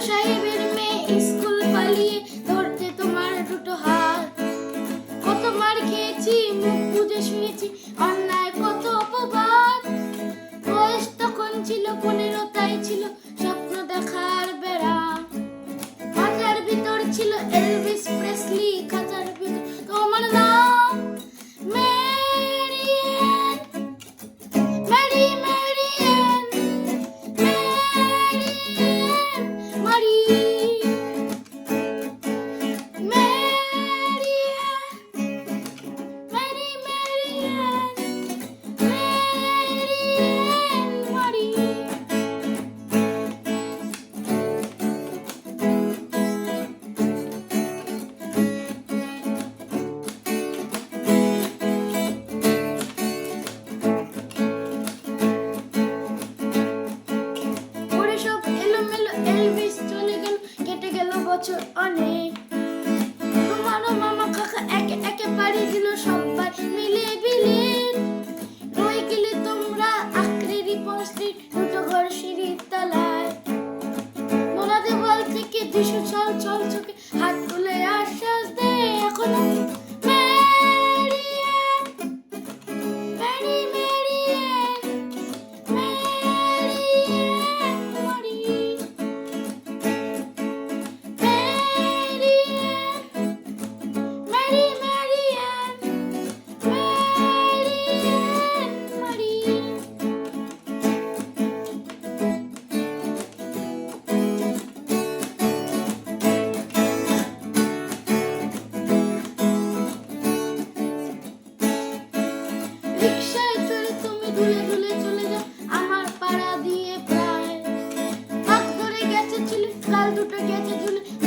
সাহেবের মেয়ে স্কুল পালিয়ে ধরতে তোমার দুটো হাত। কত মার খেয়েছি মুখ বুঝে শুনেছি বছর অনেক। তোমার মামা কাকা একে একে বাড়ি দিল, সবাই মিলে বিলে রয়ে গেলে তোমরা আকৃতি পশ্চিম দুটো ঘর সিঁড়ির তলায়। মোনা দেওয়াল থেকে দিশু ছল ছল চোখে হাত তুলে আশ্বাস দেয়, এখন Dur bekle dur.